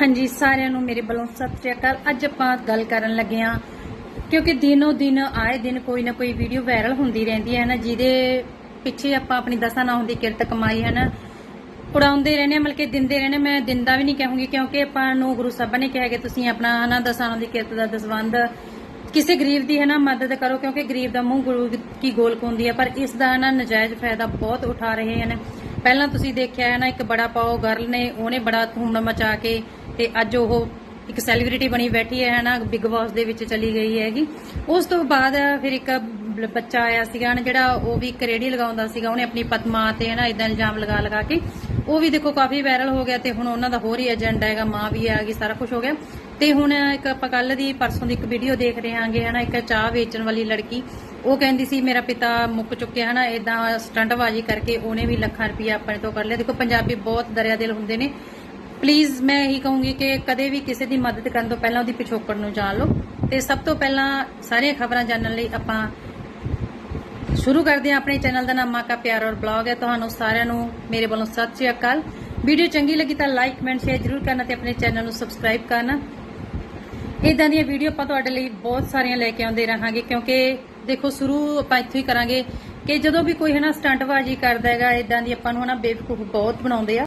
ਹਾਂਜੀ ਸਾਰਿਆਂ ਨੂੰ ਮੇਰੇ ਵੱਲੋਂ ਸਤਿ ਸ਼੍ਰੀ ਅਕਾਲ। ਅੱਜ ਆਪਾਂ ਗੱਲ ਕਰਨ ਲੱਗੇ ਹਾਂ ਕਿਉਂਕਿ ਦਿਨੋ ਦਿਨ ਆਏ ਦਿਨ ਕੋਈ ਨਾ ਕੋਈ ਵੀਡੀਓ ਵਾਇਰਲ ਹੁੰਦੀ ਰਹਿੰਦੀ ਹੈ ਨਾ? ਜਿਹਦੇ ਪਿੱਛੇ ਆਪਾਂ ਆਪਣੀ ਦਸਾਂ ਨਾ ਹੁੰਦੀ ਕਿਰਤ ਕਮਾਈ ਹੈ ਨਾ? ਉਡਾਉਂਦੇ ਰਹਿੰਦੇ ਹਾਂ, ਮਤਲਬ ਕਿ ਦਿੰਦੇ ਰਹਿੰਦੇ ਮੈਂ ਦਿੰਦਾ ਵੀ ਨਹੀਂ ਕਹੂੰਗੀ ਕਿਉਂਕਿ ਆਪਾਂ ਨੂੰ ਗੁਰੂ ਸਾਹਿਬਾਂ ਨੇ ਕਿਹਾ ਕਿ ਤੁਸੀਂ ਆਪਣਾ ਹਨਾ ਦਸਾਂ ਨੂੰ ਦੀ ਕਿਰਤ ਦਾ ਦਸਵੰਦ ਕਿਸੇ ਗਰੀਬ ਦੀ ਹੈ ਨਾ ਮਦਦ ਕਰੋ ਕਿਉਂਕਿ ਗਰੀਬ ਦਾ ਮੂੰਹ ਗੁਰੂ ਕੀ ਗੋਲਕ ਹੁੰਦੀ ਹੈ। ਪਰ ਇਸ ਦਾ ਨਾ ਨਜਾਇਜ਼ ਫਾਇਦਾ ਬਹੁਤ ਉਠਾ ਰਹੇ ਹਨ। ਪਹਿਲਾਂ ਤੁਸੀਂ ਦੇਖਿਆ ਹੈ ਨਾ ਇੱਕ ਬੜਾ ਪਾਓ ਗਰਲ ਨੇ ਉਹਨੇ ਬੜਾ ਧੂਮ ਮਚਾ ਕੇ ਤੇ ਅੱਜ ਉਹ ਇੱਕ ਸੈਲੀਬ੍ਰਿਟੀ ਬਣੀ ਬੈਠੀ ਹੈ ਨਾ ਬਿਗ ਬਾਸ ਦੇ ਵਿੱਚ ਚਲੀ ਗਈ ਹੈਗੀ। ਉਸ ਤੋਂ ਬਾਅਦ ਫਿਰ ਇੱਕ ਬੱਚਾ ਆਇਆ ਸੀਗਾ ਨਾ ਜਿਹੜਾ ਉਹ ਵੀ ਇੱਕ ਲਗਾਉਂਦਾ ਸੀਗਾ, ਉਹਨੇ ਆਪਣੀ ਪਤਮਾ ਤੇ ਨਾ ਇਦਾਂ ਇਲਜ਼ਾਮ ਲਗਾ ਲਗਾ ਕੇ। ਉਹ ਵੀ ਦੇਖੋ ਕਾਫੀ ਵਾਇਰਲ ਹੋ ਗਿਆ ਤੇ ਹੁਣ ਉਹਨਾਂ ਦਾ ਹੋਰ ਹੀ ਏਜੰਡਾ ਹੈਗਾ, ਮਾਂ ਵੀ ਆ ਗਈ, ਸਾਰਾ ਕੁਝ ਹੋ ਗਿਆ। ਤੇ ਹੁਣ ਇੱਕ ਆਪਾਂ ਕੱਲ ਦੀ ਪਰਸੋਂ ਦੀ ਇੱਕ ਵੀਡੀਓ ਦੇਖ ਰਹੇ ਹਾਂਗੇ, ਹਨਾ, ਇੱਕ ਚਾਹ ਵੇਚਣ ਵਾਲੀ ਲੜਕੀ। ਉਹ ਕਹਿੰਦੀ ਸੀ, ਮੇਰਾ ਪਿਤਾ ਮੁੱਕ ਚੁੱਕਿਆ, ਹਨਾ ਇਦਾਂ ਸਟੰਟਬਾਜ਼ੀ ਕਰਕੇ ਉਹਨੇ ਵੀ ਲੱਖਾਂ ਰੁਪਏ ਆਪਣੇ ਤੋਂ ਕਰ ਲਿਆ। ਦੇਖੋ, ਪੰਜਾਬੀ ਬਹੁਤ ਦਰਿਆ ਦਿਲ ਹੁੰਦੇ ਨੇ। ਪਲੀਜ਼ ਮੈਂ ਇਹੀ ਕਹੂੰਗੀ ਕਿ ਕਦੇ ਵੀ ਕਿਸੇ ਦੀ ਮਦਦ ਕਰਨ ਤੋਂ ਪਹਿਲਾਂ ਉਹਦੀ ਪਿਛੋਕੜ ਨੂੰ ਜਾਣ ਲਓ। ਤੇ ਸਭ ਤੋਂ ਪਹਿਲਾਂ ਸਾਰੀਆਂ ਖਬਰਾਂ ਜਾਣਨ ਲਈ ਆਪਾਂ ਸ਼ੁਰੂ ਕਰਦੇ ਹਾਂ ਆਪਣੇ ਚੈਨਲ ਦਾ ਨਾਮ ਮਾਂ ਪਿਆਰ ਔਰ ਬਲੌਗ ਹੈ। ਤੁਹਾਨੂੰ ਸਾਰਿਆਂ ਨੂੰ ਮੇਰੇ ਵੱਲੋਂ ਸਤਿ ਸ਼੍ਰੀ ਅਕਾਲ। ਵੀਡੀਓ ਚੰਗੀ ਲੱਗੀ ਤਾਂ ਲਾਈਕ ਕਮੈਂਟ ਸ਼ੇਅਰ ਜ਼ਰੂਰ ਕਰਨਾ ਤੇ ਆਪਣੇ ਚੈਨਲ ਨੂੰ ਸਬਸਕ੍ਰਾਈਬ ਕਰਨਾ। ਇਦਾਂ ਦੀਆਂ ਵੀਡੀਓ ਆਪਾਂ ਤੁਹਾਡੇ ਲਈ ਬਹੁਤ ਸਾਰੀਆਂ ਲੈ ਕੇ ਆਉਂਦੇ ਰਹਾਂਗੇ ਕਿਉਂਕਿ ਦੇਖੋ, ਸ਼ੁਰੂ ਆਪਾਂ ਇੱਥੋਂ ਹੀ ਕਰਾਂਗੇ ਕਿ ਜਦੋਂ ਵੀ ਕੋਈ ਹਨਾ ਸਟੰਟਬਾਜ਼ੀ ਕਰਦਾ ਹੈਗਾ ਇਦਾਂ ਦੀ ਆਪਾਂ ਨੂੰ ਹਨਾ ਬੇਵਕੂਫ ਬਹੁਤ ਬਣਾਉਂਦੇ ਆ।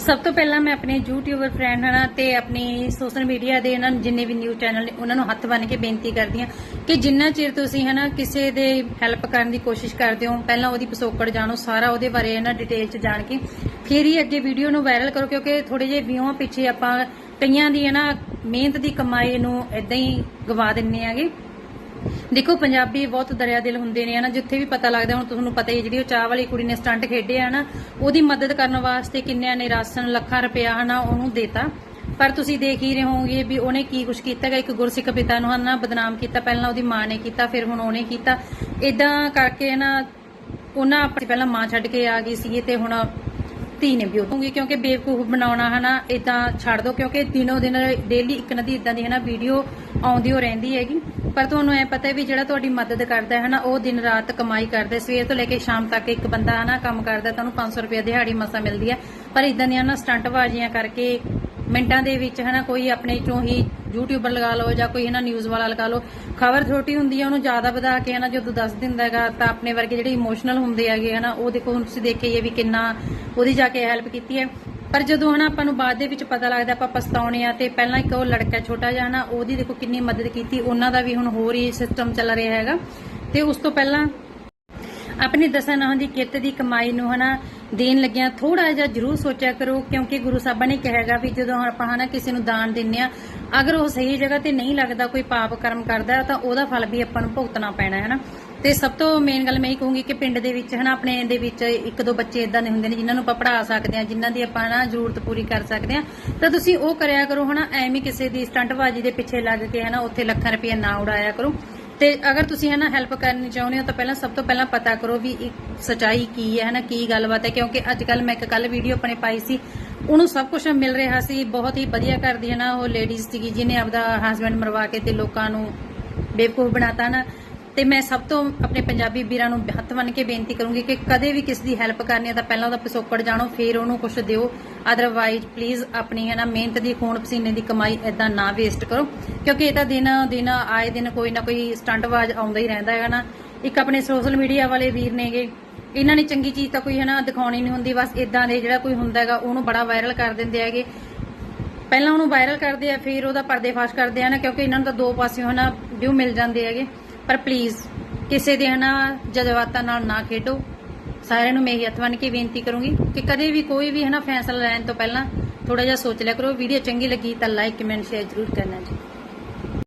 ਸਭ ਤੋਂ ਪਹਿਲਾਂ ਮੈਂ ਆਪਣੇ ਯੂਟਿਊਬਰ ਫਰੈਂਡ ਹਨਾ ਤੇ ਆਪਣੀ ਸੋਸ਼ਲ ਮੀਡੀਆ ਦੇ ਇਹਨਾਂ ਨੂੰ ਜਿੰਨੇ ਵੀ ਨਿਊਜ਼ ਚੈਨਲ ਨੇ, ਉਹਨਾਂ ਨੂੰ ਹੱਥ ਬੰਨ੍ਹ ਕੇ ਬੇਨਤੀ ਕਰਦੀ ਹਾਂ ਕਿ ਜਿੰਨਾ ਚਿਰ ਤੁਸੀਂ ਹਨਾ ਕਿਸੇ ਦੇ ਹੈਲਪ ਕਰਨ ਦੀ ਕੋਸ਼ਿਸ਼ ਕਰਦੇ ਹੋ, ਪਹਿਲਾਂ ਉਹਦੀ ਪਿਛੋਕੜ ਜਾਣੋ, ਸਾਰਾ ਉਹਦੇ ਬਾਰੇ ਇਹਨਾਂ ਡਿਟੇਲ ਚ ਜਾਣ ਕੇ, ਫਿਰ ਹੀ ਅੱਗੇ ਵੀਡੀਓ ਨੂੰ ਵਾਇਰਲ ਕਰੋ ਕਿਉਂਕਿ ਥੋੜੇ ਜਿਹੇ ਵਿਊਆਂ ਪਿੱਛੇ ਆਪਾਂ ਕਈਆਂ ਦੀ ਹਨਾ ਮਿਹਨਤ ਦੀ ਕਮਾਈ ਨੂੰ ਇਦਾਂ ਹੀ ਗਵਾ ਦਿੰਨੇ ਆਗੇ ਦੇਖੋ, ਪੰਜਾਬੀ ਬਹੁਤ ਦਰਿਆ ਦਿਲ ਹੁੰਦੇ ਨੇ, ਹਨਾ, ਜਿੱਥੇ ਵੀ ਪਤਾ ਲੱਗਦਾ, ਹੁਣ ਤੁਹਾਨੂੰ ਪਤਾ ਹੀ ਜਿਹੜੀ ਉਹ ਚਾਹ ਵਾਲੀ ਕੁੜੀ ਨੇ ਸਟੰਟ ਖੇਡਿਆ ਹਨਾ, ਉਹਦੀ ਮਦਦ ਕਰਨ ਵਾਸਤੇ ਕਿੰਨਿਆਂ ਨੇ ਰਾਸ਼ਨ, ਲੱਖਾਂ ਰੁਪਇਆ, ਹਨਾ, ਉਹਨੂੰ ਦੇਤਾ। ਪਰ ਤੁਸੀਂ ਦੇਖ ਹੀ ਰਹੇ ਹੋਵੋਗੇ ਵੀ ਉਹਨੇ ਕੀ ਕੁਝ ਕੀਤਾ ਗਾ ਇੱਕ ਗੁਰਸਿੱਖ ਪਿਤਾ ਨੂੰ, ਹਨਾ, ਬਦਨਾਮ ਕੀਤਾ, ਪਹਿਲਾਂ ਉਹਦੀ ਮਾਂ ਨੇ ਕੀਤਾ, ਫਿਰ ਹੁਣ ਉਹਨੇ ਕੀਤਾ। ਇਦਾਂ ਕਰਕੇ, ਹਨਾ, ਉਹਨਾਂ ਆਪਣੀ ਪਹਿਲਾਂ ਮਾਂ ਛੱਡ ਕੇ ਆ ਗਈ ਸੀ ਤੇ ਹੁਣ ਧੀ ਨੇ ਵੀ ਉਹੂਗੀ ਕਿਉਂਕਿ ਬੇਵਕੂਫ ਬਣਾਉਣਾ ਹਨਾ ਇਦਾਂ ਛੱਡ ਦੋ, ਕਿਉਂਕਿ ਦਿਨੋ ਦਿਨ ਡੇਲੀ ਇੱਕ ਨਾ ਇਦਾਂ ਦੀ ਹਨਾ ਵੀਡੀਓ ਆਉਂਦੀ ਹੋ ਰਹਿੰਦੀ ਹੈਗੀ। ਪਰ ਤੁਹਾਨੂੰ ਐ ਪਤਾ ਵੀ ਜਿਹੜਾ ਤੁਹਾਡੀ ਮਦਦ ਕਰਦਾ ਹੈ ਹਨਾ, ਉਹ ਦਿਨ ਰਾਤ ਕਮਾਈ ਕਰਦਾ ਸਵੇਰ ਤੋਂ ਲੈ ਕੇ ਸ਼ਾਮ ਤੱਕ ਇੱਕ ਬੰਦਾ ਹਨਾ ਕੰਮ ਕਰਦਾ ਤੁਹਾਨੂੰ 500 ਰੁਪਏ ਦਿਹਾੜੀ ਮਸਾ ਮਿਲਦੀ ਹੈ। ਪਰ ਇਦਾਂ ਦੀਆਂ ਨਾ ਸਟੰਟਬਾਜ਼ੀਆਂ ਕਰਕੇ ਮਿੰਟਾਂ ਦੇ ਵਿੱਚ ਹਨਾ ਕੋਈ ਆਪਣੇ ਚੋਂ ਹੀ ਯੂਟਿਊਬਰ ਲਗਾ ਲਓ ਜਾਂ ਕੋਈ ਹਨਾ ਨਿਊਜ਼ ਵਾਲਾ ਲਗਾ ਲਓ, ਖਬਰ ਛੋਟੀ ਹੁੰਦੀ ਹੈ ਉਹਨੂੰ ਜ਼ਿਆਦਾ ਵਧਾ ਕੇ ਹਨਾ, ਜਦੋਂ ਦੱਸ ਦਿੰਦਾ ਹੈਗਾ, ਤਾਂ ਆਪਣੇ ਵਰਗੇ ਜਿਹੜੇ ਇਮੋਸ਼ਨਲ ਹੁੰਦੇ ਹੈਗੇ ਹਨਾ, ਉਹ ਦੇਖੋ ਹੁਣ ਤੁਸੀਂ ਦੇਖਿਆ ਹੀ ਵੀ ਕਿੰਨਾ ਉਹਦੀ ਜਾ ਕੇ ਹੈਲਪ ਕੀਤੀ ਹੈ। ਪਰ ਜਦੋਂ ਹਨਾ ਆਪਾਂ ਨੂੰ ਬਾਅਦ ਦੇ ਵਿੱਚ ਪਤਾ ਲੱਗਦਾ ਆਪਾਂ ਪਛਤਾਉਣੇ ਆ, ਤੇ ਪਹਿਲਾਂ ਇੱਕ ਉਹ ਲੜਕਾ ਛੋਟਾ ਜਿਹਾ ਹਨਾ, ਉਹਦੀ ਦੇਖੋ ਕਿੰਨੀ ਮਦਦ ਕੀਤੀ, ਉਹਨਾਂ ਦਾ ਵੀ ਹੁਣ ਹੋਰ ਹੀ ਸਿਸਟਮ ਚੱਲ ਰਿਹਾ ਹੈਗਾ। ਤੇ ਉਸ ਤੋਂ ਪਹਿਲਾਂ ਆਪਣੀ ਦਸਾਂ ਨਾਹਾਂ ਦੀ ਕਿਰਤ ਦੀ ਕਮਾਈ ਨੂੰ ਹਨਾ ਦੇਣ ਲੱਗਿਆ ਥੋੜਾ ਜਿਹਾ ਜਰੂਰ ਸੋਚਿਆ ਕਰੋ, ਕਿਉਂਕਿ ਗੁਰੂ ਸਾਹਿਬਾਂ ਨੇ ਕਿਹਾਗਾ ਵੀ ਜਦੋਂ ਆਪਾਂ ਹਨਾ ਕਿਸੇ ਨੂੰ ਦਾਨ ਦਿੰਨੇ ਆ ਅਗਰ ਉਹ ਸਹੀ ਜਗ੍ਹਾ ਤੇ ਨਹੀਂ ਲੱਗਦਾ, ਕੋਈ ਪਾਪ ਕਰਮ ਕਰਦਾ, ਤਾਂ ਉਹਦਾ ਫਲ ਵੀ ਆਪਾਂ ਨੂੰ ਭੁਗਤਣਾ ਪੈਣਾ ਹੈ ਨਾ। ਤੇ ਸਭ ਤੋਂ ਮੇਨ ਗੱਲ ਮੈਂ ਇਹ ਕਹੂੰਗੀ ਕਿ ਪਿੰਡ ਦੇ ਵਿੱਚ ਹਨਾ, ਆਪਣੇ ਦੇ ਵਿੱਚ ਇੱਕ ਦੋ ਬੱਚੇ ਇਦਾਂ ਦੇ ਹੁੰਦੇ ਨੇ, ਜਿਨ੍ਹਾਂ ਨੂੰ ਆਪਾਂ ਪੜ੍ਹਾ ਸਕਦੇ ਆ ਜਿਨ੍ਹਾਂ ਦੀ ਆਪਾਂ ਨਾ ਜ਼ਰੂਰਤ ਪੂਰੀ ਕਰ ਸਕਦੇ ਆ ਤਾਂ ਤੁਸੀਂ ਉਹ ਕਰਿਆ ਕਰੋ ਹਨਾ, ਐਵੇਂ ਕਿਸੇ ਦੀ ਸਟੰਟਬਾਜ਼ੀ ਦੇ ਪਿੱਛੇ ਲੱਗ ਕੇ ਹਨਾ, ਉੱਥੇ ਲੱਖਾਂ ਰੁਪਏ ਨਾ ਉਡਾਇਆ ਕਰੋ। ਤੇ ਅਗਰ ਤੁਸੀਂ ਹੈ ਨਾ ਹੈਲਪ ਕਰਨੀ ਚਾਹੁੰਦੇ ਹੋ ਤਾਂ ਪਹਿਲਾਂ ਸਭ ਤੋਂ ਪਹਿਲਾਂ ਪਤਾ ਕਰੋ ਵੀ ਇੱਕ ਸਚਾਈ ਕੀ ਹੈ ਹੈ ਨਾ, ਕੀ ਗੱਲਬਾਤ ਹੈ, ਕਿਉਂਕਿ ਅੱਜ ਕੱਲ ਮੈਂ ਇੱਕ ਕੱਲ ਵੀਡੀਓ ਆਪਣੇ ਪਾਈ ਸੀ, ਉਹਨੂੰ ਸਭ ਕੁਝ ਮਿਲ ਰਿਹਾ ਸੀ, ਬਹੁਤ ਹੀ ਵਧੀਆ ਕਰਦੀ ਹੈ ਨਾ ਉਹ ਲੇਡੀਜ਼ ਸੀਗੀ, ਜਿਹਨੇ ਆਪਦਾ ਹਸਬੰਡ ਮਰਵਾ ਕੇ ਤੇ ਲੋਕਾਂ ਨੂੰ ਬੇਵਕੂਫ ਬਣਾਤਾ ਨਾ। ਤੇ ਮੈਂ ਸਭ ਤੋਂ ਆਪਣੇ ਪੰਜਾਬੀ ਵੀਰਾਂ ਨੂੰ ਹੱਥ ਬੰਨ ਕੇ ਬੇਨਤੀ ਕਰੂੰਗੀ ਕਿ ਕਦੇ ਵੀ ਕਿਸੇ ਦੀ ਹੈਲਪ ਕਰਨੀ ਹੈ ਤਾਂ ਪਹਿਲਾਂ ਉਹਦਾ ਪਿਛੋਕੜ ਜਾਣੋ, ਫਿਰ ਉਹਨੂੰ ਕੁਝ ਦਿਓ। ਅਦਰਵਾਈਜ਼ ਪਲੀਜ਼ ਆਪਣੀ ਹੈ ਨਾ ਮਿਹਨਤ ਦੀ, ਖੂਨ ਪਸੀਨੇ ਦੀ ਕਮਾਈ ਇਦਾਂ ਨਾ ਵੇਸਟ ਕਰੋ। ਕਿਉਂਕਿ ਇਹ ਤਾਂ ਦਿਨ ਦਿਨ, ਆਏ ਦਿਨ ਕੋਈ ਨਾ ਕੋਈ ਸਟੰਟਬਾਜ਼ ਆਉਂਦਾ ਹੀ ਰਹਿੰਦਾ ਹੈਗਾ ਨਾ। ਇੱਕ ਆਪਣੇ ਸੋਸ਼ਲ ਮੀਡੀਆ ਵਾਲੇ ਵੀਰ ਨੇਗੇ। ਇਹਨਾਂ ਨੇ ਚੰਗੀ ਚੀਜ਼ ਤਾਂ ਕੋਈ ਹੈ ਨਾ ਦਿਖਾਉਣੀ ਨਹੀਂ ਹੁੰਦੀ, ਬਸ ਇਦਾਂ ਦੇ ਜਿਹੜਾ ਕੋਈ ਹੁੰਦਾ ਹੈਗਾ, ਉਹਨੂੰ ਬੜਾ ਵਾਇਰਲ ਕਰ ਦਿੰਦੇ ਹੈਗੇ। ਪਹਿਲਾਂ ਉਹਨੂੰ ਵਾਇਰਲ ਕਰਦੇ ਆ, ਫਿਰ ਉਹਦਾ ਪਰਦੇਫਾਸ਼ ਕਰਦੇ ਆ ਨਾ, ਕਿਉਂਕਿ ਇਹਨਾਂ ਨੂੰ ਤਾਂ ਦੋ ਪਾਸਿਓਂ ਹਨਾ ਵਿਊ ਮਿਲ ਜਾਂਦੇ ਹੈਗੇ। ਪਰ ਪਲੀਜ਼ ਕਿਸੇ ਦੇ ਹਨਾ ਜਜ਼ਬਾਤਾਂ ਨਾਲ ਨਾ ਖੇਡੋ। ਸਾਰਿਆਂ ਨੂੰ ਮੈਂ ਇਹ ਹੱਥ ਬੰਨ੍ਹ ਕੇ ਬੇਨਤੀ ਕਰੂੰਗੀ ਕਿ ਕਦੇ ਵੀ ਕੋਈ ਵੀ ਹਨਾ ਫੈਸਲਾ ਲੈਣ ਤੋਂ ਪਹਿਲਾਂ ਥੋੜਾ ਜਿਹਾ ਸੋਚ ਲਿਆ ਕਰੋ। ਵੀਡੀਓ ਚੰਗੀ ਲੱਗੀ ਤਾਂ ਲਾਈਕ ਕਮੈਂਟ ਸ਼ੇਅਰ ਜ਼ਰੂਰ ਕਰਨਾ ਜੀ।